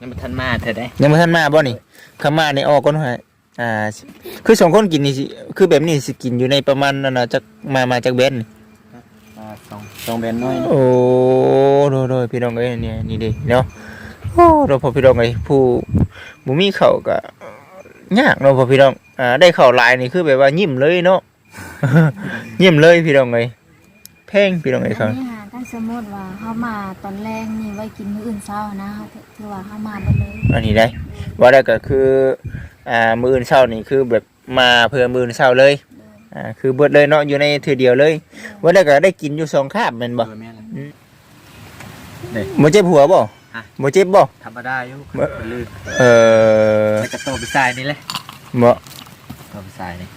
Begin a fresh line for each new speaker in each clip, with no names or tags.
ยังบ่ทันมาเธอได้
ยังบ่ทันมาบ่นี่คำมานี่ออกก่อนฮะอ่า คือสองคนกินนี่สิคือแบบนี้สิกินอยู่ในประมาณนั่นน่ะจักมามาจากเบนนี่
อ่าสองสองแบนน้อย
โอ้โดยโดยพี่น้องเอ้ยเนี่ยนี่เดิเนาะโอ้เราพอพี่น้องเอ้ยผู้บ่มีข้าวก็ยากเนาะพอพี่น้องอ่าได้ข้าวหลายนี่คือแบบว่ายิ้มเลยเนาะ ยิ้มเลยพี่น้องเอ้ยแพงพี่น้องเอ้ยครับ
อันนี้หา ถ้าสมมติว่าเข้ามาตอนแรกนี่ไว้กินมื้ออื่นเช้านะถือว่าเข้ามาบ่เลย
อันนี้ได้ว่าได้ก็คืออ่ามื้ออื่นเช้านี่คือแบบมาเพื่อมื้ออื่นเช้าเลยอ่าคือเบิดเลยเนาะอยู่ในเทื่อเดียวเลยว่าได้ก็ได้กินอยู่สองคาบแม่นบ่
โดยแม่นเลย
บ่เจ็บหัวบ่
ฮะ
บ่เจ็บบ่
ธรรมดาอยู่
บ่
เป็นลืม
เออ
แล้วก็โตไปทรายนี่แหละ
บ่
โตไปทรายนี่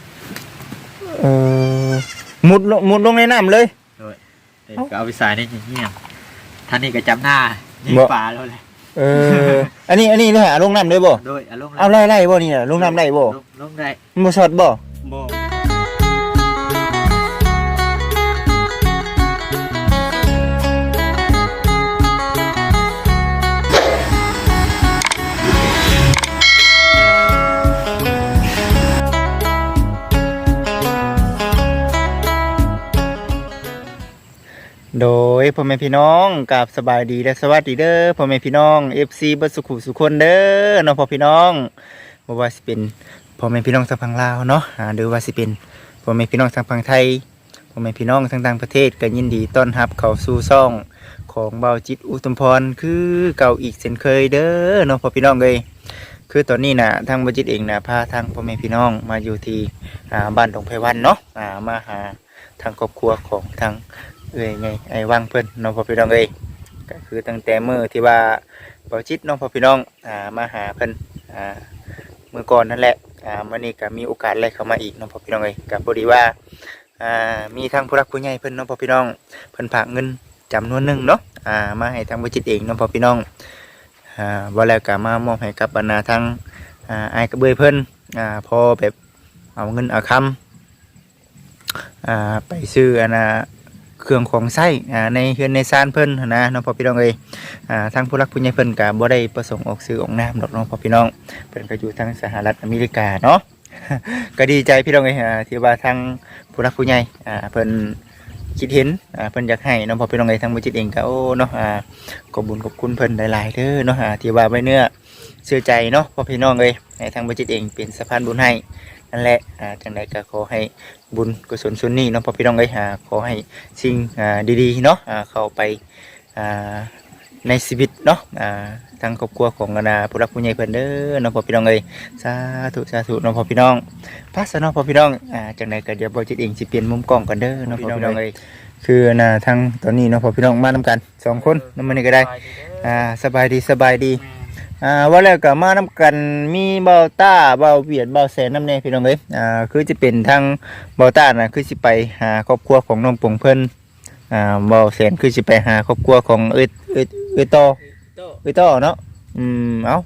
เออมุดลงมุดลงในน้ำเลย
เอ้ย ก็เอาไปทรายนี่เงี้ยท่านนี่ก็จำหน้ายิง
บ่
ปลาแล้วแหละ
เออ อันนี้อันนี้เลยหาลงน้ำได้บ่
โดยอารมณ์
เอาไล่ไล่บ่นี่น่ะลงน้ำได้บ่
ลงลงได้
มันบ่ช็อตบ่
บ่
โดยพ่อแม่พี่น้องกับสบายดีและสวัสดีเด้อพ่อแม่พี่น้อง FC เบิดสุขุสุคนเด้อเน้องพ่อพี่น้องบ่ว่าสิเป็นพ่อแม่พี่น้องทางฝั่งลาวเนาะอ่าหรือว่าสิเป็นพ่อแม่พี่น้องทางฝั่งไทยพ่อแม่พี่น้องทางต่างประเทศก็ยินดีต้อนรับเข้าสู่ซ่องของเบาจิตอุตมพรคือเก่าอีกเช่นเคยเด้อเน้องพ่อพี่น้องเอ้ยคือตอนนี้นะทางเบาจิตเองนะพาทางพ่อแม่พี่น้องมาอยู่ที่อ่าบ้านดงไพวันเนาะอ่ามาหาทางครอบครัวของทาง เอ้ยไงไอ้วางเพิ่นน้องพ่อพี่น้องเอ้ยก็คือตั้งแต่มือที่ว่าบ่จิตน้องพ่อพี่น้องอ่ามาหาเพิ่นอ่ามือก่อนนั่นแหละอ่ามื้อนี้ก็มีโอกาสไล่เข้ามาอีกน้องพ่อพี่น้องเอ้ยก็พอดีว่าอ่ามีทางผู้รักผู้ใหญ่เพิ่นน้องพ่อพี่น้องเพิ่นฝากเงินจำนวนหนึ่งเนาะอ่ามาให้ทางบ่จิตเองน้องพ่อพี่น้องอ่าบ่แล้วก็มามอบให้กับบรรดาทางอ่าอ้กระเบยเพิ่นอ่าพอแบบเอาเงินเอาคำอ่าไปซื้ออันน่ะ เครื่องของใช้ในเฮือนในซานเพิ่นนะน้องพ่อพี่น้องเอ้ยทางผู้รักผู้ใหญ่เพิ่นก็บ่ได้ประสงค์ออกซื้อออกนามดอกน้องพ่อพี่น้องเพิ่นก็อยู่ทางสหรัฐอเมริกาเนาะก็ดีใจพี่น้องเอ้ยที่ว่าทางผู้รักผู้ใหญ่เพิ่นคิดเห็นเพิ่นอยากให้น้องพ่อพี่น้องเอ้ยทางบ่จิตเองก็โอ้เนาะขอบุญขอบคุณเพิ่นหลายๆเด้อเนาะที่ว่าไว้เนื้อเชื่อใจเนาะพ่อพี่น้องเอ้ยให้ทางบ่จิตเองเป็นสะพานบุญให้นั่นแหละอ่าจังไดก็ขอให้ บุญกุศลส่วนนี้เนาะพ่อพี่น้องเอ้ยอ่าขอให้สิ่งอ่าดีๆเนาะอ่าเข้าไปอ่าในชีวิตเนาะอ่าทางครอบครัวของอนาผู้รักผู้ใหญ่เพิ่นเด้อเนาะพ่อพี่น้องเอ้ยสาธุสาธุเนาะพ่อพี่น้องพัสเนาะพ่อพี่น้องอ่าจังไดก็เดี๋ยวบ่จิตเองสิเปลี่ยนมุมกล้องกันเด้อเนาะพ่อพี่น้องเอ้ยคือน่ะทางตอนนี้เนาะพ่อพี่น้องมานํกันสองคนนำมื้อนี้ก็ได้อ่าสบายดีสบายดี อ่าว่าแล้วก็มานํกันมีเบาต้าเบาเวียดเบาแสนน้ำเน่พี่น้องเอ้ยอ่าคือจะเป็นทางเบาต้านะคือสิไปหาครอบครัวของน้องปงเพิ่นอ่าเบาแสนคือสิไปหาครอบครัวของเอ้ยเอ้ยเอ้ยต่อเอ้ยต่อเนาะอืมเอ้า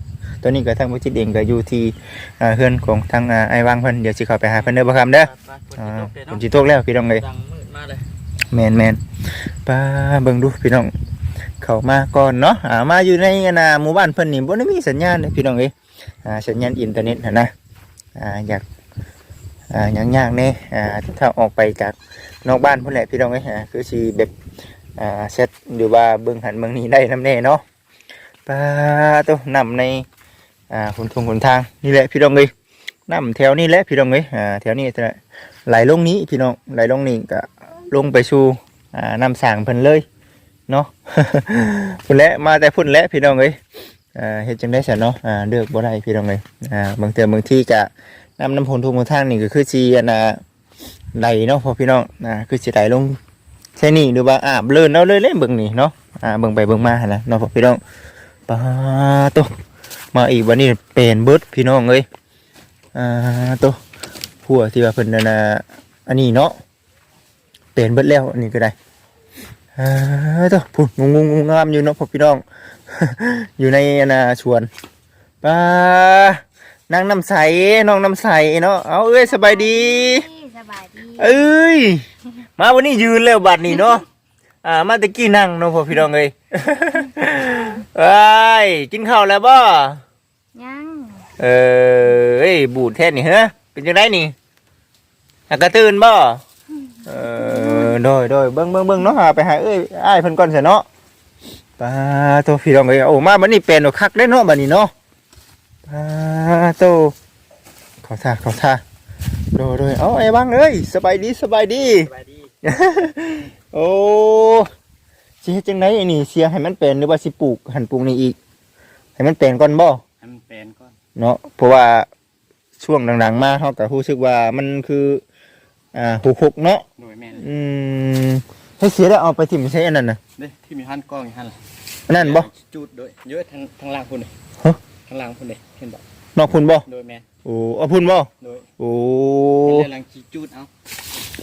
ตอนนี้ก็ทางผู้จิตเองก็อยู่ที่อ่าเฮือนของทางอ่าไอ้วางเพิ่นเดี๋ยวสิเข้าไปหาเพิ่นเด้อบ่คำเด้ออ่าฝนสิตกแล้วพี่น้องเอ้ย
ดังมืดมากเลย
แมนแมนป้าเบิ่งดูพี่น้อง เข้ามาก่อนเนาะอ่ามาอยู่ในนาหมู่บ้านเพิ่นนี่บ่ได้มีสัญญาณเลยพี่น้องเอ้ยอ่าสัญญาณอินเทอร์เน็ตนะอ่าอยากอ่ายังยากแน่อ่าถ้าออกไปจากนอกบ้านพุ่นแหละพี่น้องเอ้ยอ่าคือสิแบบอ่าเซตหรือว่าเบิ่งหันเบิ่งนี้ได้นํแน่เนาะป้าตัวนำในอ่าหนทงหนทางนี่แหละพี่น้องเอ้ยนํแถวนี้แหละพี่น้องเอ้ยอ่าแถวนี้ไหลลงนี้พี่น้องไหลลงนี้ก็ลงไปสู่อ่าน้ำสางเพิ่นเลย เนาะพุ่นและมาแต่พุ่นและพี่น้องเอ้ยอ่าเฮ็ดจังได้ซะเนาะอ่าเลือกบ่ได้พี่น้องเอ้ยอ่าบางเทื่อบางที่ก็น้ำน้ำพลทุกทางนี่ก็คือสิอันน่ะไหลเนาะพอพี่น้องอ่าคือสิไหลลงใช่นี่หรือว่าอาบเลินเอาเลยเล่เบิ่งนี่เนาะอ่าเบิ่งไปเบิ่งมาหั่นนะเนาะพอพี่น้องปาโตมาอีกวันนี้เป็นเบิดพี่น้องเอ้ยอ่าโตผัวที่ว่าเพิ่นนั่นน่ะอันนี้เนาะเป็นเบิดแล้วอันนี้ก็ได้ ออตัวพูดงงงงงามอยู่เนาะพ่อพี่น้อง อยู่ในอนาชวนป้านางน้ำใสน้องน้ำใสเนาะเอาเอ้ยสบายดี
สบายดี
เอ้ยมาวันนี้ยืนแล้วบัดนี้เนาะอ่ามาตะกี้นั่งเนาะพ่อพี่น้องเอ้ยเอ้ยกินข้าวแล้วบ่
ยัง
เออเอ้ยบูดแท้นี่เฮ้เป็นจังไดนี่อากระตื่นบ่เออ โดยโดยเบิ่งเบิ่งเบิ่งเนาะหาไปหาเอ้ยอ้ายเพิ่นก่อนซะเนาะปาโตพี่น้องเอ้ยโอ้มาบัดนี้เป็นเอาคักได้เนาะบัดนี้เนาะปาโตขอท่าขอท่าโดยโดยเอาไอ้บังเอ้ยสบายดีสบายดี
สบายดี
โอ้สิเฮ็ดจังไดอันนี้เสียให้มันเป็นหรือว่าสิปลูกหันปลูกนี่อีก ให้มันเป็นก่อนบ่
ให้มันเป็นก่อน
เนาะเพราะว่าช่วงหลังๆมาเฮาก็รู้สึกว่ามันคือ อ่าหุกหุกเนาะ
โดยแม่น
อืมให้เสียแล้วเอาไปถิ่มใช้อันนั้นน่ะ
เด้ที่มีหันกล้องอยู่หันล่ะ
อันนั้นบ่
จูดโดยเยอะทางทางล่างพุ่นนี่
ฮะ
ทางล่างพุ่นนี่เห็นบ่
นอกพุ่นบ่
โดยแม่น
โอ้เอาพุ่นบ่
โดย
โอ้
เป็นเรื่องหลังจีจูดเอา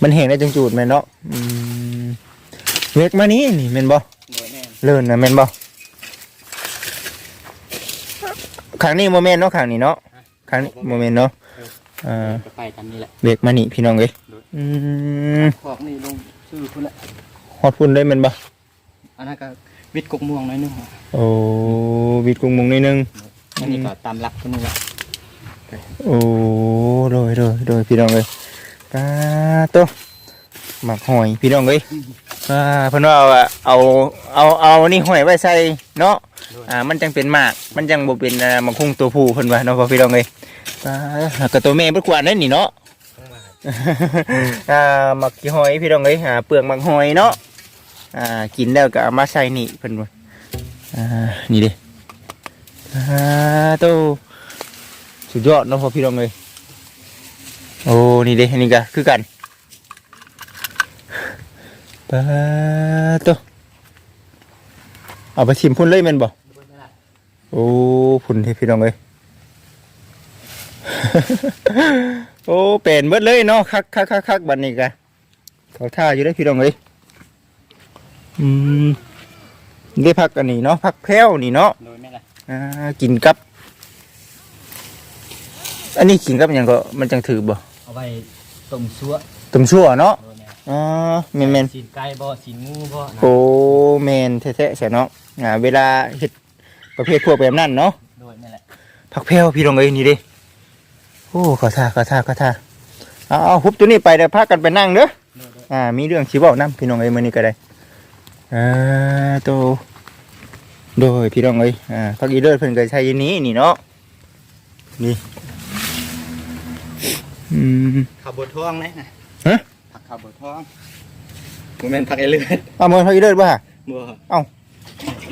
มันแห้งได้จังจูดแม่นเนาะอืมเวกมานี่นี่แม่นบ่
โดยแม่น
เลิ่นน่ะแม่นบ่ข้างนี้บ่แม่นเนาะข้างนี้เนาะข้างนี้บ่แม่นเนาะอ่า
ก็ไปกันนี่แหละ
เบรกมานี่พี่น้องเอ้ย
โดย
อืม
ขอกนี่ลงชื่อพุ่นละ
ฮอดพุ่นได้แม่นบ่
อันนั้นก็วิทย์กกม่วงหน้อยนึงอะ
โอ้วิดกุงมุงนิดนึง
อันนี้ก็ตามหลักพุ่นนี่แหละ
โอ้โดยโดยโดยพี่น้องเอ้ยตาโตหมักหอยพี่น้องเอ้ยอ่าเพิ่นว่าเอาอะเอาเอาเอานี่หอยไว้ใส่เนาะอ่ามันจังเป็นหมากมันจังบ่เป็นอ่าหมักคุ้งตัวผู้เพิ่นว่าเนาะพ่อพี่น้องเอ้ยตาก็ตัวแม่เพิ่นกวาดนั่นนี่เนาะ อ่าหมักขี้หอยพี่น้องเอ้ยหาเปลือกหมักหอยเนาะอ่ากินแล้วก็เอามาใส่นี่เพิ่นว่าอ่านี่เด้อ่าโตสุดยอดเนาะพอพี่น้องเอ้ยโอ้นี่เด้นี่ก็คือกันปาโตเอาไปชิมพุ่นเลยแม่นบ่โอ้พุ่นที่พี่น้องเอ้ย โอ้เป็นเบิดเลยเนาะคักคักคักคักบัดนี้กะเขาท่าอยู่ได้อพี่น้องเอ้ยอืมได้พักอันนี้เนาะพักแพ้วนี่เนาะ
โดยแม่นละ
อ่ากินกับ อันนี้กินกับหยังก็มันจังถือบ่
เอาไว้ต้มซัว
ต้มชั่วเนาะ
โดยแม่น
อ๋อแม่นแม่น
สีนไก่บ่สีนงูบ่นะ
โอ้แม่นแท้ๆใช่เนาะอ่าเวลาเฮ็ดประเภทพวกแบบนั้นเนาะ
โดยแม่นแหละ
พักแพ้วพี่น้องเอ้ยนี่เดิ โอ้ขอท่าขอท่าขอท่าเอาเอาฮุบตัวนี้ไปเดี๋ยวพากันไปนั่งเด้อ
โดยโดย
อ่า มีเรื่องชีบอกน้ำพี่น้องเอ้ยมื้อนี้ก็ได้อ่าโตโดยพี่น้องเอ้ยอ่าพักอีเลิศเพิ่นก็ใช้อันนี้นี่เนาะนี่อืม
ข้าวบดทองนะ
ฮะ
ผักข้าวบดทองบ่แม่นผักไอ้เลือด
เอามาพักอีเลิศบ่ฮะ
บ่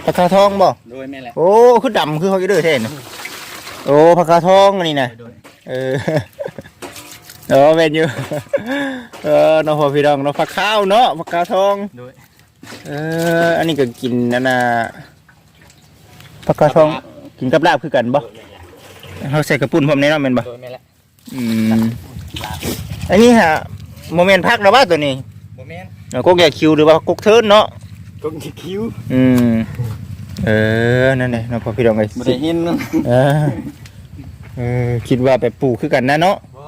ผักกาทองบ่
โดยแม่นแหละ
โอ้คือดำคือพักอีเลิศแท้น่ะ โอ้ผักกาทองอันนี้น่ะ
โดย
เออเออเป็นอยู่ เออน้องพ่อพี่น้องน้องผักข้าวเนาะผักกาทอง
โดย
เออ อันนี้ก็กินนั่นน่ะผักกาทองกินกับลาบคือกันบ่เขาใส่กระปุ่นพร้อมแน่นอนแม่นบ่
โดยแม่นแหละ
อืมอันนี้ฮะโมเมนต์พักนะว่าตัวนี้
บ่แม่น
เออกกแยกคิวหรือว่ากกเทิร์นเนาะ
กงคิ้ว
อืม เออ นั่นแหละน้องพ่อพี่น้องเอ้ย
บ่ได้เห็นมัน
เออเออคิดว่าไปปลูกคือกันนะเนาะ
บ่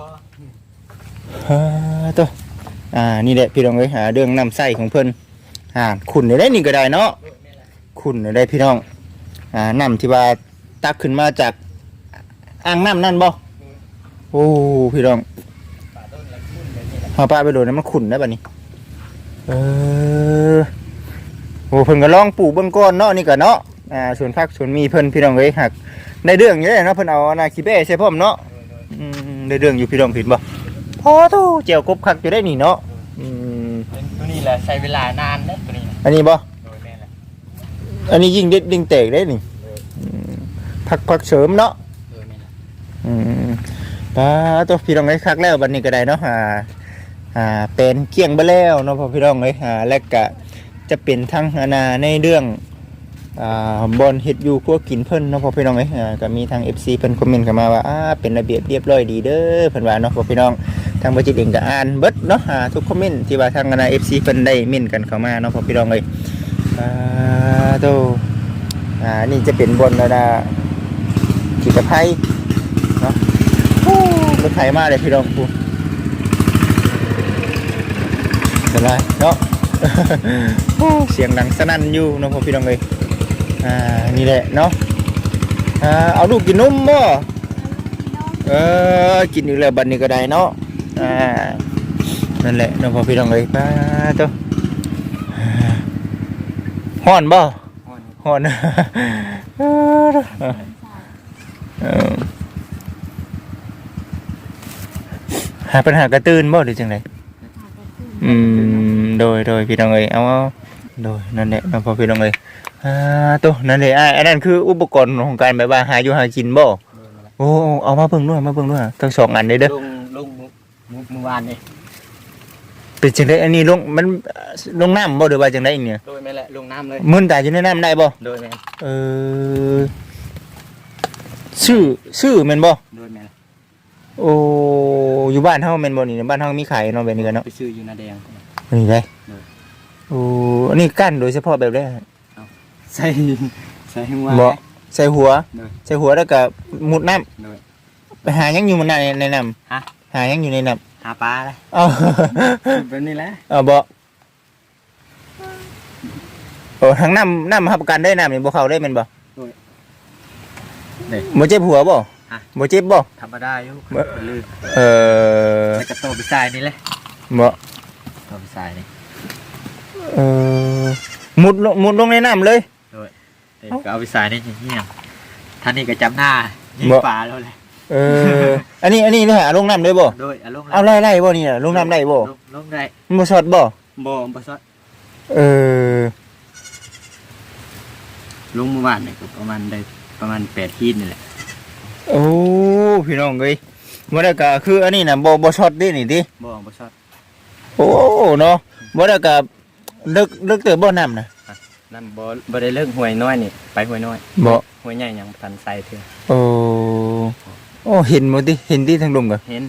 เออตัวอ่า นี่แหละพี่น้องเอ้ยหาเรื่องน้ำใส่ของเพิ่นอ่าขุนได้นี่ก็ได้เนาะ
โดยแม่นแหละ
ขุนได้พี่น้อง อ่าน้ำที่ว่าตักขึ้นมาจากอ่างน้ำนั่นบ่โอ้พี่น้อง
ป่าต้นละพุ่นแบบนี้แหละ
เอาปลาไปโดนน้ำมันขุนได้ป่ะนี่เออ โอ้เพิ่นก็ลองปลูกเบื้องก้อนเนาะนี่ก็เนาะอ่าสวนผักสวนมีเพิ่นพี่น้องเอ้ยหักได้เรื่องอยู่เลยเนาะเพิ่นเอาอนาคิเบ้ใช่พ่อมเนาะ
โดยโดย
อืมได้เรื่องอยู่พี่น้องผิดบ่พอโตเจียวกบคักอยู่ได้นี่เนาะอืม
เป็นตัวนี้แหละใช้เวลานานนะตัวนี้นะ
อันนี้บ่
โดยแม่นแหละ
อันนี้ยิ่งเด็ดยิ่งแตกได้นี่อืมผักผักเสริมเนาะ
โดยแม่นแหละ
อืมปลาตัวพี่น้องไอ้คักแล้วบัดนี้ก็ได้เนาะอ่าอ่าเป็นเกี่ยงไปแล้วเนาะพอพี่น้องเอ้ยอ่าและก็ จะเป็นทั้งอาณาในเรื่องอบอลเฮ็ดอยู่พวกกินเพิ่นเนาะพอพี่น้องเอ้ยก็มีทาง FC เพิ่นคอมเมนต์เข้ามาว่าอ่าเป็นระเบียบเรียบร้อยดีเด้อเพิ่นว่าเนาะพอพี่น้องทางบ่จิตเองก็อ่านเบิดเนาะทุกคอมเมนต์ที่ว่าทางอาณา FC เพิ่นได้เม่นกันเข้ามาเนาะพอพี่น้องเอ้ยอ่าโตอ่านี่จะเป็นบอลอาณาจิตภัยโอ้รถไถมาเลยพี่น้องกูเป็นไรเนาะ เสียงดังสนั่นอยู่เน้องพ่อพี่น้องเลยอ่านี่แหละเนาะอ่าเอาลูกกินนมบ่เออกินอีกแล้วบัดนี้ก็ได้เนาะอ่านั่นแหละน้องพ่อพี่น้องเอ้ยป้าตัวอ่าฮ้อนบ่ฮ้อนหาปัญหากระตื้นบ่หรือจังไดอืม โดยโดยพี่น้องเอ้ยเอาเอาโดยนั่นแหละน้องพ่อพี่น้องเอ้ยอ่าตัวนั่นแหละอ่าอันนั้นคืออุปกรณ์ของการแบบว่าหาอยู่หากินบ่โอ้เอามาเบิ่งด้วยมาเบิ่งด้วยทั้งสองอันเลยเด้อ
ลุงลุงเมื่อวานนี่
เป็นจังได๋อันนี้ลงมันลงน้ำบ่หรือว่าจังได๋อีกเนี่ย
โดยแม่แหละลงน้ำเลย
มึนตายอยู่ในน้ำได้บ่
โดยแม่
เออชื่อชื่อแม่นบ่
โดยแม่
โอ้อยู่บ้านเฮาแม่นบ่นี่บ้านเฮามีขายเนาะแบบนี้กันเนาะ
ไปซื้ออยู่นาแดง
นี่ได้
เออ
โอ้อันนี้กั้นโดยเฉพาะแบบได้
ใส่ใส่หัว
บ่ใส่หัว
เออ
ใส่หัวแล้วก็มุดน้ำ
โดย
ไปหายังอยู่มันในในน้
ฮะำ
หายังอยู่ในน้
หาปลาเลยำ
เอา
แบบนี้แหละ
เอาบ่โอ้ทางน้ำน้ำหับประกันได้น้ำนี่บ่เข้าได้แม่นบ่
นี่
บ่เจ็บหัวบ่
ฮะ
บ่เจ็บบ่
ธรรมดาอยู่
เมื่อ
ลืม
เออ
แล้วก็โตไปใส่นี่เลย
บ่
โตไปใส่นี่
เออมุดลงมุดลงในน้ำเลย
เอ้ยก็เอาไปใส่นี่เงี้ยท่านนี่ก็จำหน้ายิง
บ่
ปลาแล้วเลย
เออ อันนี้อันนี้เนี่ยลงน้ำได้บ่
โดยอารมณ์
เอาไล่ไล่บ่นี่น่ะลงน้ำได้บ่
ลงลงได้
มันบ่ช็อตบ่
บ่บ่ซอด
เออ
ลงเมื่อวานนี่ก็ประมาณได้ประมาณแปดขีดนี่แหละ
โอ้พี่น้องเอ้ยบ่ได้ก็คืออันนี้น่ะบ่บ่ช็อตเด้นี่ติ
บ่บ่ซอด
โอ้เนาะบ่ได้กับลึกลึกเติบบ่น้ำนะ
นั่นบ่บ่ได้เลิกหวยน้อยนี่ ไปหวยน้อย
บ่
หวยใหญ่ยังบ่ทันใส่เถื่อ
โอ้โอ้เห็นหมดดิเห็นที่ทางลมกัน
เห็น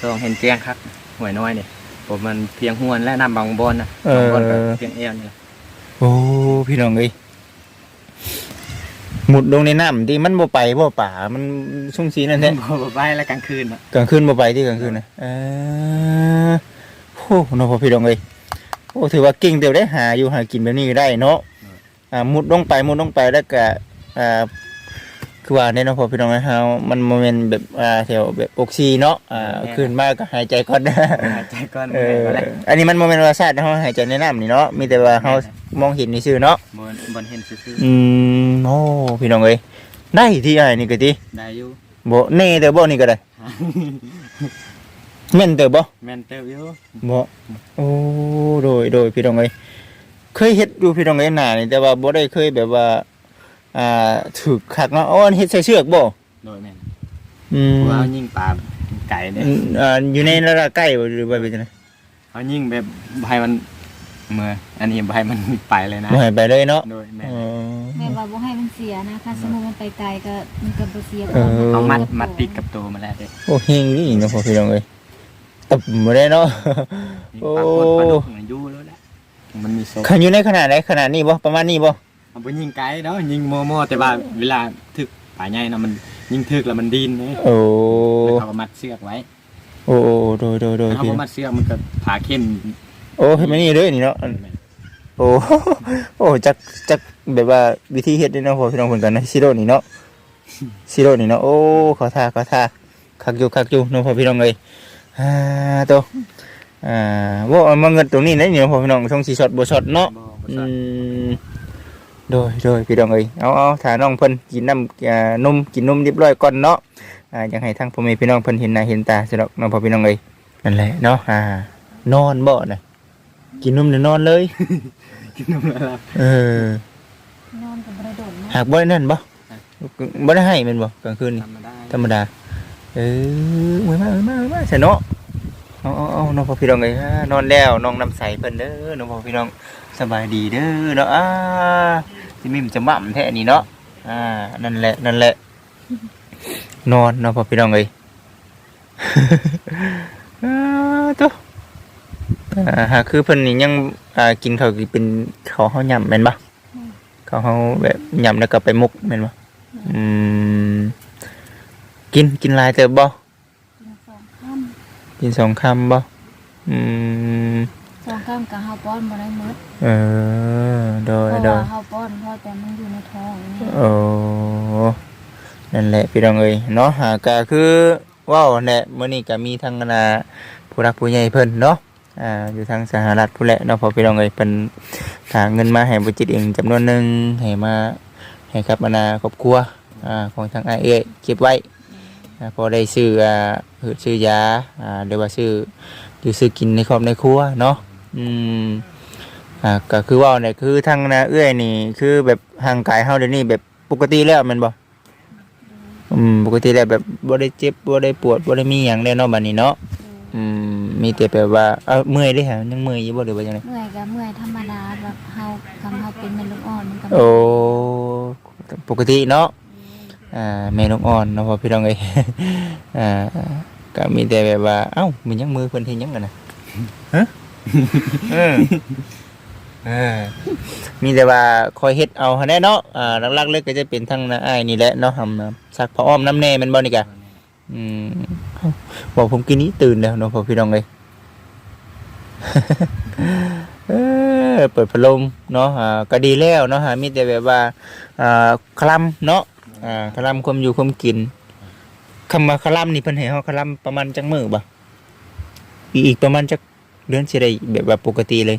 ซองเห็นเตียงครับหวยน้อยนี่ผมมันเพียงหวนและน้ำบางบอนนะบางบอนก็เพียงเอวนี่แหละ
โอ้พี่น้องเอ้ยหมุดลงในน้ำที่มันบ่ไปบ่ป่ามันชุ่มสีนั่นแท้
บ่บ่ไปแล้วกลางคืนน่ะ
กลางคืนบ่ไปที่กลางคืนนะเออ โอ้เนาะพ่อพี่น้องเอ้ยโอ้ถือว่าเก่งเดียวได้หาอยู่หากินแบบนี้ได้เนาะอ่ามุดลงไปมุดลงไปแล้วก็อ่าคือว่าเนี่ยเนาะพ่อพี่น้องเอ้ยเฮามันโมเมนต์แบบอ่าแถวแบบออกซิเนาะอ่าขึ้นมาก็หายใจก่อน
หายใจก่อน
เอ
บ่
อ
ได้บ่ได้
อันนี้มันโมเมนต์วาชาติเฮาหายใจในน้ำนี่เนาะมีแต่ว่าเฮามองเห็นนี่ซื่อเนาะ
บ่บ่เห็นซื่อ
อืมโอ้พี่น้องเอ้ยได้ที่ไอ้นี่ก็ติ
ๆได้อยู่
บ่แน่แต่บ่นี่ก็ได้ แม่นแต่บ่
แม่นเติบอยู่
บ่โอ้โดยโดยพี่น้องเอ้ยเคยเฮ็ดอยู่พี่น้องเอ้ยหน้านี่แต่ว่าบ่ได้เคยแบบว่า อ่าถูกคักเนาะอ๋ออันเฮ็ดใส่เชือกบ่
โดยแม่น
อืม
เพราะว่าเขายิงปลาไก่เนี่ย
อืมอ่าอยู่ในระดับใกล้บ่หรือว่าเป็นจังได๋
เขายิงแบบบ่ให้มันเมื่ออันนี้บ่ให้มันไปเลยนะ
บ่ให้ไปเลยเนาะ
โดยแม่น
อ๋อ
แม่ว่าบ่ให้มันเสียนะถ้าสมมุติมันไปไกลก็มันก็บ่เสีย
เออ
เอามัดมัดติดกับตัวมาแล้วเด้
โอ้เฮงนี่เนาะพ่อพี่น้องเอ้ย ตับบ่ได้เนาะ
ยิงปลาโคตรปลาดุกมันอยู่แล้วแหละมันมีโซ่
คันอยู่ในขนาดไหนขนาดนี้บ่ประมาณนี้บ่
เอาไปยิงไกลเนาะยิงโมโมแต่ว่าเวลาถึกป่าใหญ่เนาะมันยิงถึกแล้วมันดินเนี่ย
โอ้
แล้วเขาก็มัดเสือกไว้
โอ้โอ้โดยโดยโดย
ถ้า
พี่
เขามัดเสือกมันก็ผ่าเข้ม
โอ้เฮ็ดมานี่เลยนี่เนาะอันโอ้โอ้จักจักแบบว่าวิธีเฮ็ดนี่เนาะพ่อพี่น้องเพิ่นกันนะซิโร่นี่เนาะซิโร่นี่เนาะโอ้ขอท่าขอท่าคักอยู่คักอยู่เนาะพ่อพี่น้องเอ้ย อ่าโตอ่าบ่เอามาเงินตรงนี้นะนี่เนาะพ่อพี่น้องช่องสิช็อตบ่ช็อตเนาะ
บ่บ่
อื
ซัด
มโดยโดยพี่น้องเอ้ยเอาเอาถ้าน้องเพิ่นกินน้ำอ่านมกินนมเรียบร้อยก่อนเนาะอ่าอยากให้ทั้งพ่อแม่พี่น้องเพิ่นเห็นหน้าเห็นตาสิดอกเน้องพ่อพี่น้องเอ้ยนั่นแหละเนาะอ่านอนบ่น่ะกินนมแล้วนอนเลย
กินนมแล้วหลับ
เออน
อนก็บ่ได้โดนเนาะ
หากบ่ได้นั่นบ่บ่ได้ให้แม่นบ่กลางคืนนี่
ธรรมดา
ธรรมดา เออเอ้ยมาเอ้ยมาเอ้ยมาใช่เนาะเอาเอาเอาน้องพ่อพี่น้องเอ้ยอ่านอนแล้วน้องน้ำใสเพิ่นเด้อน้องพ่อพี่น้องสบายดีเด้อเนาะอ่าสิมิมจะม่ํแท้นี่เนาะอ่านั่นแหละนั่นแหละ นอนเนาะพ่อพี่น้องเอ้ยอ่าตัวอ่าหาคือเพิ่นนี่ยังอ่ากินข้าวกินเป็นข้าวเฮาย่ำแม่นบ่ข้าวเฮาแบบย่ำแล้วก็ไปมุกแม่นบ่อืม กินกินหลายเติบบ่
กินสองค่ำ
กินสองคำบ่อืม
สองค่ซ้ำกับเฮาป้อนบ่ได้หมด
เออโด
เพ
ย
ราะ
โด
ว่าย เฮาป้อนพอแต่มันอยู่ในท้องนี่
โอ้นั่นแหละพี่น้องเอ้ยเนาะหาก็คือเว้าแหละมื้อนี้ก็มีทางคณะผู้รักผู้ใหญ่เพิ่นเนาะอ่าอยู่ทางสหรัฐผู้แหละเนาะพอพี่น้องเอ้ยเพิ่นหาเงินมาให้บ่จิตเองจำนวนหนึงให้มาให้กับอนาครอบครัวอ่าของทางอ้ายเอ้ยเก็บไว้อ่า พอได้ซื้ออ่าหืดซื้อยาอ่าหรือว่าซื้ออยู่ซื้อกินในครอบในครัวเนาะอืมอ่าก็คือว่าเนี่ยคือทางนาเอื้อยนี่ คือแบบห่างกายเฮาเดี๋ยวนี้แบบปกติแล้วแมันบ่อืมปกติแล้วแบบบ่ได้เจ็บบ่ได้ปวดบ่ได้มีหยังแล้วเนาะบัดนี้เนาะอืมมีแต่แบบว่าเอ้าเมื่อยเด้ฮะยังเมื่อยอยู่บ่หรือว่าจังได
เมื่อยก็เมื่อยธรรมดาแบบเฮาคำเฮาเป็นแม่ลูกอ่อนมันก็
โอ้ปกติเนาะอ่า แม่นกอ่อนเนาะพ่อพี่น้องเอ้ยอ่าก็มีแต่แบบว่าเอ้ามันยังมือเพิ่นเฮ็ดหยังกันน่ะฮะเออเออมีแต่ว่าคอยเฮ็ดเอาหั่นแหละเนาะอ่าหลักๆเลยก็จะเป็นทั้งน้าอ้ายนี่แหละเนาะทำนะซักผ้าอ้อมน้ำแน่แม่นบ่นี่กะอืมบอกผมกินนี้ตื่นแล้วเนาะพ่อพี่น้องเอ้ยเออเปิดพัดลมเนาะอ่าก็ดีแล้วเนาะฮะมีแต่แบบว่าอ่าคลำเนาะ อ่าคลำความอยู่ความกินคำว่าคลำนี่เพิ่นให้เฮาคลำประมาณจักมื้อบ่อีอีกประมาณจักเดือนสิได้แบบว่าปกติเลย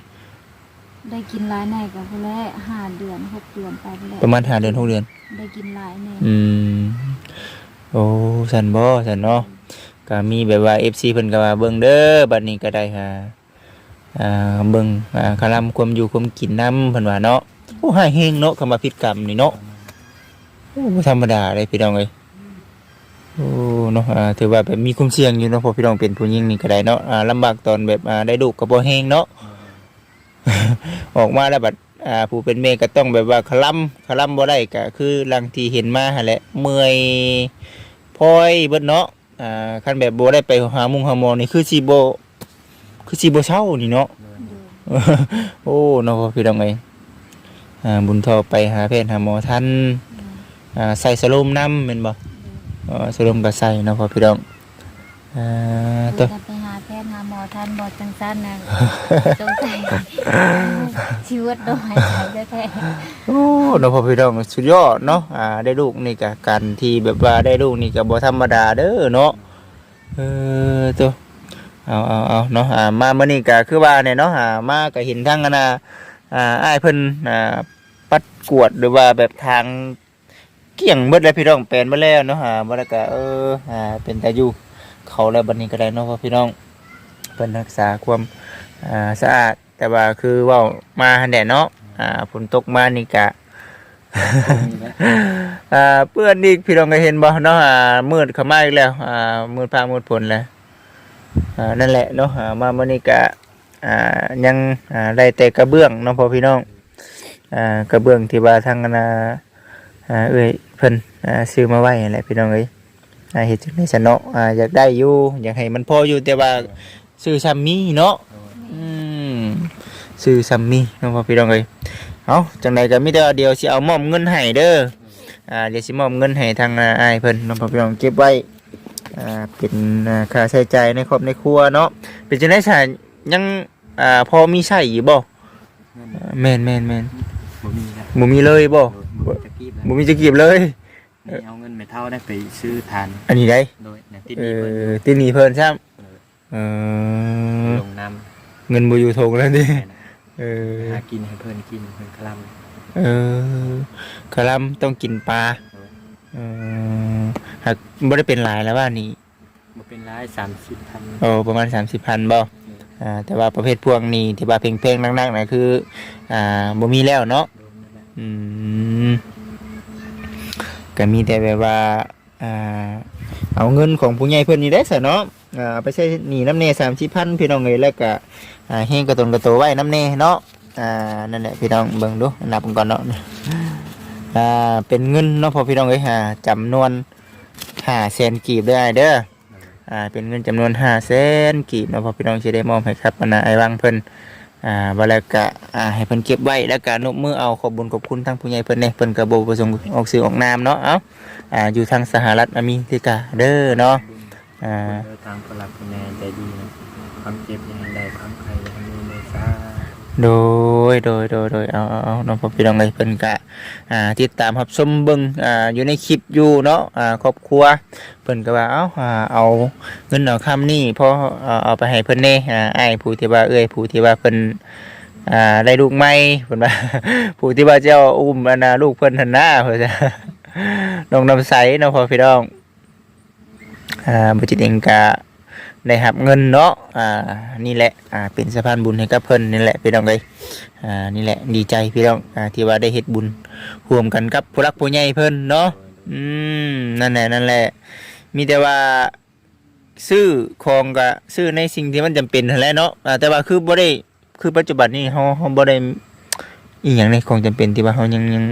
ได้กินหลายแน่ก็พุ่นแหละห้าเดือนหกเดือนไปพุ่นแหละ
ประมาณห้าเดือนหกเดือน
ได้กินหลายแน่
อืม โอ้สันบ่สันเนาะก็มีแบบว่า FC เพิ่นก็ว่าเบิ่งเด้อบัดนี้ก็ได้หาอ่าเบิ่งอ่าคลำความอยู่ความกินน้ำเพิ่นว่าเนาะโอ้หายเฮงเนาะคำว่าพิษกรรมนี่เนาะโอ้ บ่ธรรมดาเลยพี่น้องเอ้ยโอ้เนาะอ่าถือว่าแบบมีความเสี่ยงอยู่เนาะเพอพี่น้องเป็นผู้หญิงนี่ก็ได้เนาะอ่าลำบากตอนแบบอ่าได้ลูกก็บ่แฮงเนาะ ออกมาแล้วบัดอ่าผู้เป็นแม่ก็ต้องแบบว่าคลำคลำบ่ได้ก็คือลังที่เห็นมาหั่นแหละเมื่อยพลอยเบิดเนาะอ่าคันแบบบ่ได้ไปหามุงหาหมอนี่คือสิบ่คือสิบ่เช้านี่เนาะ โอ้เนาะพอพี่น้องเอ้ยอ่าบุญทอไปหาแพทย์หาหมอทัน อ่าใส่สโลมน้ำแม่นบ่เออสโลมก็ใส่เนาะพ่อพี่น้องอ่า
ตั
ตัวว
จะไปหาแพทย์หาหมอทันบ่จังซั่นน่ะจงใจชีวิตโดนหายใจได้แท้
โอ้เนาะพ่อพี่น้องสุดยอดเนาะอ่าได้ลูกนี่ก็การที่แบบว่าได้ลูกนี่ก็บ่ธรรมดาเด้อเนาะเออตัวเอาเอาเอาเนาะอ่ามามื้อนี้ก็คือว่าเนี่ยเนาะอ่ามาก็เห็นทั้งอันน่ะอ่าอ้ายเพิ่นอ่าปัดกวดหรือว่าแบบทาง เกี่ยงเบิดแล้วพี่น้องแปลนมาแล้วเนาะอ่าบ่ได้ก็เอออ่าเป็นตาอยู่เขาแล้วบัดนี้ก็ได้เนาะพ่อพี่น้องเพิ่นรักษาความอ่าสะอาดแต่ว่าคือว้ามาหันแหละเนาะอ่าฝนตกมานี่ก็อ่าเพื่อนอีกพี่น้องก็เห็นบ่เนาะอ่ามืดเข้ามาอีกแล้วอ่ามืดฟ้ามืดฝนแล้วอ่านั่นแหละเนาะอ่ามามื้อนี้ก็อ่ายังอ่าได้แต่กระเบื้องเนาะพ่อพี่น้องอ่ากระเบื้องที่ว่าทางคณะอ่า เอ้ยเพิ่นอ่าซื้อมาไว้นั่นแหละพี่น้องเอ้ยอ่าเฮ็ดจังได๋ซะเนาะอ่าอยากได้อยู่อยากให้มันพออยู่แต่ว่าซื้อซ้ำมีเนาะอืมซื้อซ้ำมีเนาะพ่อพี่น้องเอ้ยเอาจังไดก็มีแต่ว่าเดียวสิเอามอบเงินให้เด้ออ่าเดี๋ยวสิมอบเงินให้ทางอ่าอ้ายเพิ่นน้องพ่อพี่น้องเก็บไว้อ่าเป็นอ่าค่าใช้จ่ายในครอบในครัวเนาะเป็นจังได๋ซะยังอ่าพอมีใช้อยู่บ่อ่าแม่นแม่นแม่น
บ่มีแล้ว
บ่มีเลยบ่
บ่มีจะกีบแล้ว
บ่มีจะเก็บเลย
นี่เอาเงินไม่เท่าได้ไปซื้อทาน
อันนี้ได้
โดยเนี่ยที่
เอ
นี่เปิด
อที่นี่เพิ่นซ้ํเออ
ลงน้
เงินบ่อยู่ทงแล้วดิำเออ
หากินให้เพิ่นกินเพิ่นคล
เออคาลํต้องกินปลาเออหากบ่ได้เป็นหลายแล้วว่านี่ำ
บ่เป็นร้ายสามสิบพัน
โอ้ประมาณ 30,000บ่อ่าแต่ว่าประเภทพวกนี้ที่ว่าเพลงๆนักๆน่ะคือ อ่าบ่มีแล้วเนาะ
โดนนั่นแหละ
อืม ก็มีแต่แบบว่าเอาเงินของผู้ใหญ่เพิ่อนนี่ได้ซะเนาะอ่าเอาไปใช้หนีน้ำเน่30,000พี่น้องเอ้ยแล้วก็เฮงกระตุนกระโตไว้น้ำเน่เนาะนั่นแหละพี่น้องเบิ่งดูนับก่อนเนาะเป็นเงินเนาะพอพี่น้องเอ้ยอ่าจำนวน500,000กีบได้เด้อเป็นเงินจำนวน500,000กีบเนาะพอพี่น้องสิได้มอบให้ครับบรรณาไอ้วังเพิ่น อ่าบแล้วก็อ่าให้เพิ่นเก็บไว้แล้วก็นบมือเอาขอบบุญขอบคุณทั้งผู้ใหญ่เพิ่นเนี่ยเพิ่นก็บ่ประสงค์ออกสื่อออกนามเนาะเอ้าอ่าอยู่ทางสหรัฐอเมริกาเด้อเนาะอ่า
ทางประหลัดคนแน่ใจดีนะความเจ็บยังไงได้ความใครยังมีในซา
โดยโดยโดยโดยเอาเอาน้องพ่อพี่น้องเลยเพิ่นกะอ่าติดตามรับชมเบิ่งอ่าอยู่ในคลิปอยู่เนาะอ่าครอบครัวเพิ่นก็ว่าเอ้าอ่าเอาเงินเอาคำนี้พอเอาเอาไปให้เพิ่นแน่อ่าอ้ายผู้ที่ว่าเอ้ยผู้ที่ว่าเพิ่นอ่าได้ลูกใหม่เพิ่นว่าผู้ที่ว่าเจ้าอุ้มอันน่ะลูกเพิ่นหั่นนะเพิ่นน้องน้ำใสเนาะพ่อพี่น้องอ่าบ่จิตเองกะ ได้หับเงินเนาะอ่านี่แหละอ่าเป็นสะพานบุญให้กับเพิ่นนี่แหละพี่น้องเลยอ่านี่แหละดีใจพี่น้องอ่าที่ว่าได้เฮ็ดบุญร่วมกันกับผู้รักผู้ใหญ่เพิ่นเนาะอืมนั่นแหละนั่นแหละมีแต่ว่าซื้อของก็ซื้อในสิ่งที่มันจำเป็นนั่นแหละเนาะอ่าแต่ว่าคือบ่ได้คือปัจจุบันนี้เฮาเฮาบ่ได้อีหยังในของจำเป็นที่ว่าเฮายังยัง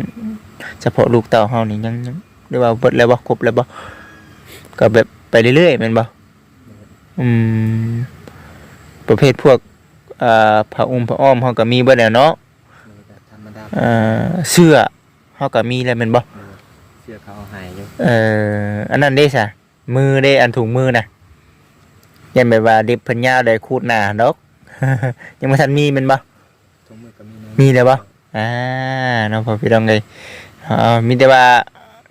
เฉพาะลูกเต้าเฮานี่ยังยังเรียกว่าเบิดแล้วบ่ครบแล้วบ่ก็แบบไปเรื่อยๆแม่นบ่ อืม ประเภทพวกอ่าผ้าอุ้มผ้าอ้อมเขาก็มีเบิดแล้วเนาะ
ธรรมดา
อ่าเสื้อเขาก็มีแล้วแม่นบ่
เสื้อเขาเอาใหายอยู่
เอ่ออันนั้นเด้ซะมือเด้อันถุงมือน่ะยันแบบว่าเด็บเพิ่นยาวได้คูดหน้าดอก ยังบ่ทันมีแม่นบ่
ทุกมือก็มีนะ
มีแล้วบ่อ่าเนาะพอพี่น้องเอ้ยอ่ามีแต่ว่า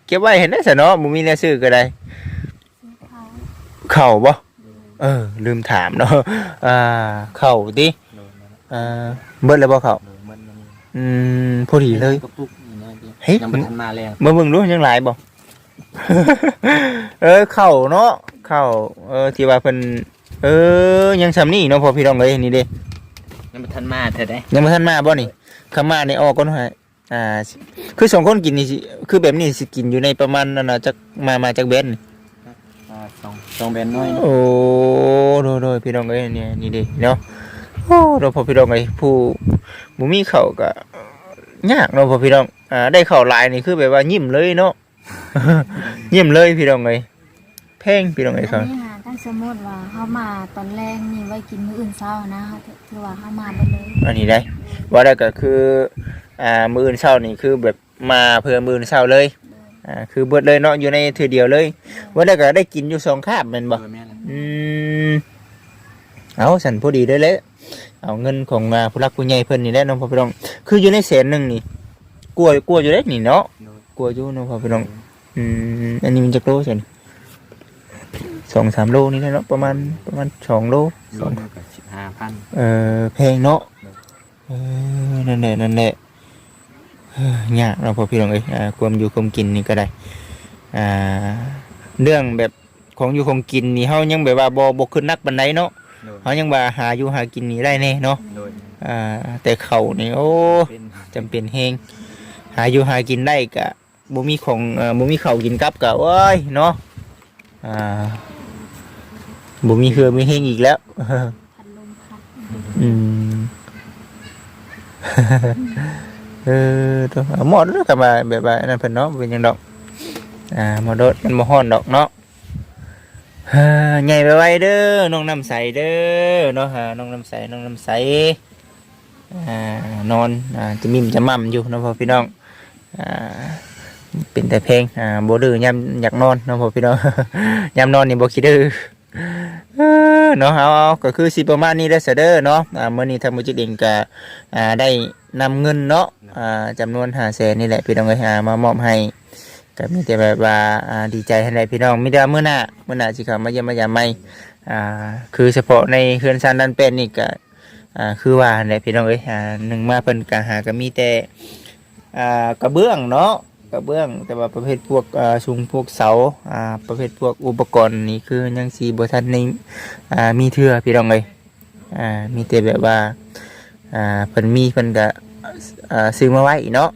เก็บไว้เห็นได้ซะเนาะบ่มีแนวซื้อก็ได้
เขา
เข้าบ่ เออ ลืมถามเนาะอ่า เข้าติ
โดนมาแล้ว
อ่าเบิดแล้วบ่เข้า
โดนมันมัน
อืมพอดีเลย
กระปุกนี่นะพี่
เฮ้ย
ยังไม่ทันมาแรง
เมื่อเบิ่งรู้ยังหลายบ่ เออเข้าเนาะเข้าเออที่ว่าเพิ่นเออยังซำนี่เนาะพอพี่น้องเอ้ยนี่เด้
ยังไม่ทันมาเธอได้
ยังบ่ทันมาบ่นี่คำมานี่ออกก่อนให้อ่าสิคือสองคนกินนี่สิคือแบบนี้สิกินอยู่ในประมาณนั่นน่ะจักมามาจากเบนนี่
อ่า สองสองแบนน้อยนะ
โอ้โดยโดยพี่น้องเอ้ยเนี่ยนี่เด้เนาะโอ้เราพอพี่น้องเอ้ยผู้บ่มีข้าวก็ยากเนาะพอพี่น้องอ่าได้ข้าวหลายนี่คือแบบว่ายิ้มเลยเนาะยิ้มเลยพี่น้องเอ้ยแพงพี่น้องเอ้ย
อั
ครับ
นนี้หาถ้าสมมติว่าเขามาตอนแรกนี่ไว้กินมื้ออื่นเช้านะเขาถือว่าเขามาได้เลย
อันนี้ได้ว่าได้ก็คืออ่ามื้ออื่นเช้านี่คือแบบมาเพื่อมื้ออื่นเช้าเลย อ่าคือเบิดเลยเนาะอยู่ในเทือเดียวเลยว่าได้ก็ได้กินอยู่สองคาบแม่นบ่
เออแม่นแล้ว
อืมเอาสันพอดีได้เลยเอาเงินของอ่าผู้รักผู้ใหญ่เพิ่นนี่แหละน้องพ่อพี่น้องคืออยู่ในแสนหนึงนี่กลัวกลัวอยู่เด้นี่เนาะ
โดน
กลัวอยู่น้องพ่อพี่น้อง อืมอันนี้มันจักโลซั่นสองสามโลนี่แหละเนาะประมาณประมาณสองโล
รวมกับสิบห้าพัน
เออแพงเนาะเออนั่นแหละนั่นแหละเอ้อ ยากเราะพอพี่น้องเอ้ยอ่าความอยู่ความกินนี่ก็ได้อ่าเรื่องแบบของอยู่ของกินนี่เฮายังแบบว่าบ่บ่ขึ้นนักปานใดเนาะ
โดน
เฮายังว่าหาอยู่หากินนี่ได้แน่เนาะ
โดน
อ่าแต่เขาวนี่โอ้
เป็น
จำเป็นแฮงหาอยู่หากินได้ก็บ่มีของเอ่อบ่มีข้าวกินกับก็โอ้ยเนาะอ่าบ่มีเฮือมีแฮงอีกแล้ว
พัดลมพัด
อืม เออตัวหมดแล้วก็มาแบบว่าอันนั่นเพิ่นเนาะเป็นยังดอกอ่าหมดดมันบ่ฮ้อนดอกเนาะเฮ้อใหญ่ไปไว้เด้อน้องน้ำใสเด้อเนาะฮะน้องน้ำใสน้องน้ำใสอ่านอนอ่าจะมิ่มจะม่ำอยู่เนาะพ่อพี่น้องอ่าเป็นแต่เพลงอ่าบ่ดื้อยามอยากนอนเนาะพ่อพี่น้องยามนอนนี่บ่ขี้ดื้อ เนาะเอาเอาก็คือสิประมาณนี้ได้เสดอเนาะอ่าเมื่อนี้ทางมูจิตเองก็อ่าได้นำเงินเนาะอ่าจำนวนหาแสนนี่แหละพี่น้องก็หามามอบให้ก็มีแต่แบบว่าอ่าดีใจให้ได้พี่น้องมีแต่ว่าเมื่อหน้าเมื่อหน้าสิเขามาเยี่ยมมายามใหม่อ่าคือเฉพาะในเฮือนซานดันเป็นนี่ก็อ่าคือว่าเนี่ยพี่น้องเอ้ยอ่าหนึ่งมาเพิ่นก็หาก็มีแต่อ่ากระเบื้องเนาะ ระเบื้อง แต่ว่าประเภทพวกชุงพวกเสาอ่าประเภทพวกอุปกรณ์นี่คือยังสีบทันในอ่ามีเทื่อพี่น้องเลยอ่ามีแต่แบบว่าอ่าเพิ่นมีเพิ่นก็อ่าซื้อมาไว้เนาะ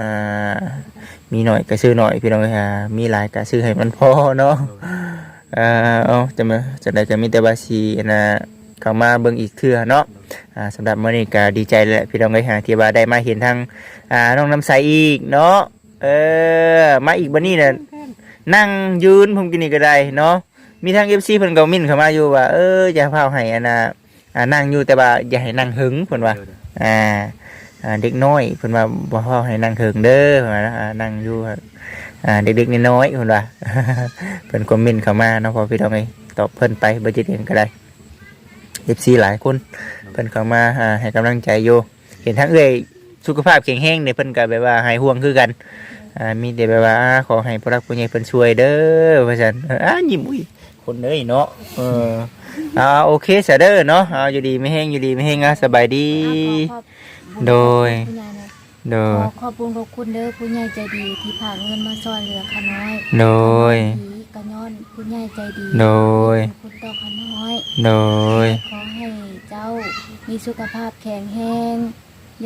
อ่ามีหน่อยก็ซื้อหน่อยพี่น้องเลยอ่ามีหลายก็ซื้อให้มันพอเนาะอ่าเอาจะมาจะได้ก็มีแต่ว่าสีนะเข้ามาเบิ่งอีกเทื่อเนาะอ่าสำหรับมื้อนี้ก็ดีใจแหละพี่น้องเลยหาที่ว่าได้มาเห็นทางอ่าน้องน้ำใสอีกเนาะ เออ มาอีกบันนี้น่ะนั่งยืนผมกินนี่ก็ได้เนาะมีทางเอฟซีเพิ่นก็มินเข้ามาอยู่ว่าเอออย่าพาให้อันน่ะอ่านั่งอยู่แต่ว่าอย่าให้นั่งหึงเพิ่นว่าอ่าอ่าเด็กน้อยเพิ่นว่าบ่พาให้นั่งหึงเด้อเพิ่นว่านะอ่านั่งอยู่อ่าเด็กๆน้อยๆเพิ่นว่าเพิ่นคอมเมนต์เข้ามาเนาะพอพี่น้องเอ้ยตอบเพิ่นไปบ่จิตเองก็ได้ FC หลายคนเพิ่นเข้ามาอ่าให้กำลังใจอยู่เห็นทั้งเอ้ย สุขภาพแข็งแรงเนี่ยเพิ่นก็แบบว่าหายห่วงคือกันอ่ามีแต่แบบว่าอ่าขอให้ผู้รักผู้ใหญ่เพิ่นช่วยเด้อว่าซั่นเอออ่ายิ้มอุ้ยคนเอ้ยเนาะเอออ่าโอเคซะเด้อเนาะอ่าอยู่ดีไม่แห้งอยู่ดีไม่แห้งอะสบายดี
ขอขอบ
โดย
ผู้ใหญ่นะ
โด
ข
ย
อขอบคุณขอบคุณเด้อผู้ใหญ่ใจดีที่พาเงินมาช่วยเหลือข้าน้อย
โดย
ผีกะย้อนผู้ใหญ่ใจดี
โดย
คุณต่อข้าน้อย
โดย
ขอให้เจ้ามีสุขภาพแข็งแรง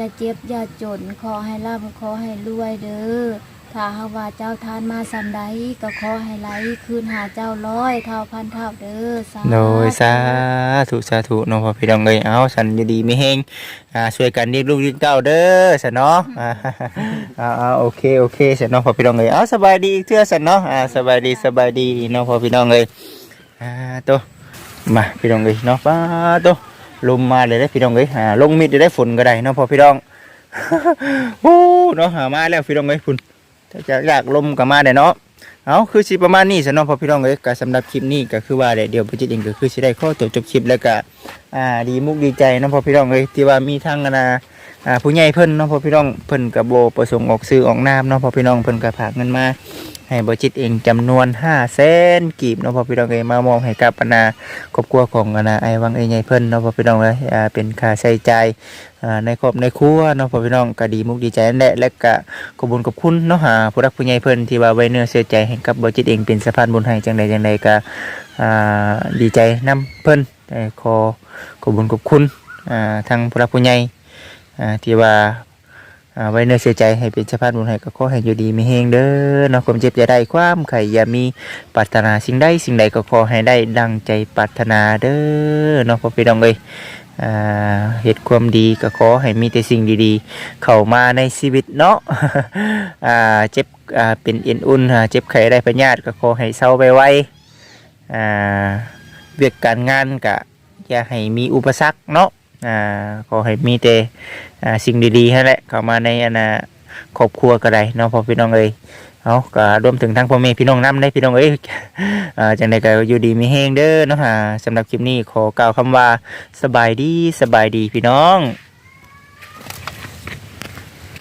อย่าเจ็บอย่าจนขอให้ร่ำขอให้รวยเด้อถ้าหากว่าเจ้าทานมาสันใดก็ขอให้ไหลคืนหาเจ้าร้อยเท่าพันเท่าเด้อสา
โดยสาธุสาธุเนาะพ่อพี่น้องเอ้ยเอาสันอยู่ดีไม่แห้งอ่าช่วยกันเรียกลูกเรียกเต้าเด้อสันเนาะอ่าเอาเอาโอเคโอเคสันเนาะพ่อพี่น้องเอ้ยเอาสบายดีอีกเทื่อสันเนาะอ่าสบายดีสบายดีเนาะพ่อพี่น้องเอ้ยอ่าตัวมาพี่น้องเอ้ยเนาะป้าตัว ลมมาเลยได้พี่น้องเอ้ยอ่าลงมิดได้ฝนก็ได้เนาะพอพี่น้องโอ้เนาะหามาแล้วพี่น้องเอ้ยฝุ่นถ้าจะอยากลมก็มาได้เนาะเอาคือสิประมาณนี้สนองพอพี่น้องเอ้ยก็สำหรับคลิปนี้ก็คือว่าเดี๋ยวประจิตเองก็คือสิได้ข้อจบจบคลิปแล้วก็อ่าดีมุกดีใจเนาะพอพี่น้องเอ้ยที่ว่ามีทั้งนะ อ่าผู้ใหญ่เพิ่นเนาะพอพี่น้องเพิ่นกับโบประสงค์ออกซื้อออกน้ำเนาะพอพี่น้องเพิ่นก็ฝากเงินมาให้บจิตเองจำนวน5 0 0แสนกีบเนาะพอพี่น้องเอ้ยมามอบให้กับอนาครอบครัวของอนาไอ้วังไอ้ใหญ่เพิ่นเนาะพอพี่น้องเอ้ยอ่าเป็นค่าใช้จ่ายอ่าในครอบในครัวเนาะพอพี่น้องก็ดีมุกดีใจนั่นแหละและก็ขอบคุญขอบคุณเนาะหาผู้รักผู้ใหญ่เพิ่นที่ว่าไว้เนื้อเสียใจให้กับบริจิตเองเป็นสะพานบุญให้จังใดจังใดก็อ่าดีใจนํเพิ่นขอขอบคุญขอบคุณอ่าทางผู้รักผู้ใหญ่ ที่ว่าไว้เนื้อเสียใจให้เป็นสะพานบุญให้ก็ขอให้อยู่ดีมีเฮงเด้อเนาะความเจ็บอย่าได้ความไข่อย่ามีปรารถนาสิ่งใดสิ่งใดก็ขอให้ได้ดังใจปรารถนาเด้อเนาะพ่อพี่น้องเอ้ยอ่าเฮ็ดความดีก็ขอให้มีแต่สิ่งดีๆ เข้ามาในชีวิตเนาะอ่าเจ็บอ่าเป็นเอ็นอุ่นเจ็บไข้ได้พยาธิก็ขอให้เศร้าไปไวอ่าเวียกการงานก็อย่าให้มีอุปสรรคเนาะ อ่าขอให้มีแต่อ่าสิ่งดีๆนั่แหละเข้ามาในอนาครอบครัวก็ได้เนาะพอพี่น้องเอ้ยเอาก็รวมถึงทั้งพ่อแม่พี่น้องนํได้พี่น้องเอ้ยอ่าจังใดก็อยู่ดีมีแฮงเด้อเนาะฮะสำหรับคลิปนี้ขอกล่าวคำว่าสบายดีสบายดีพี่น้อง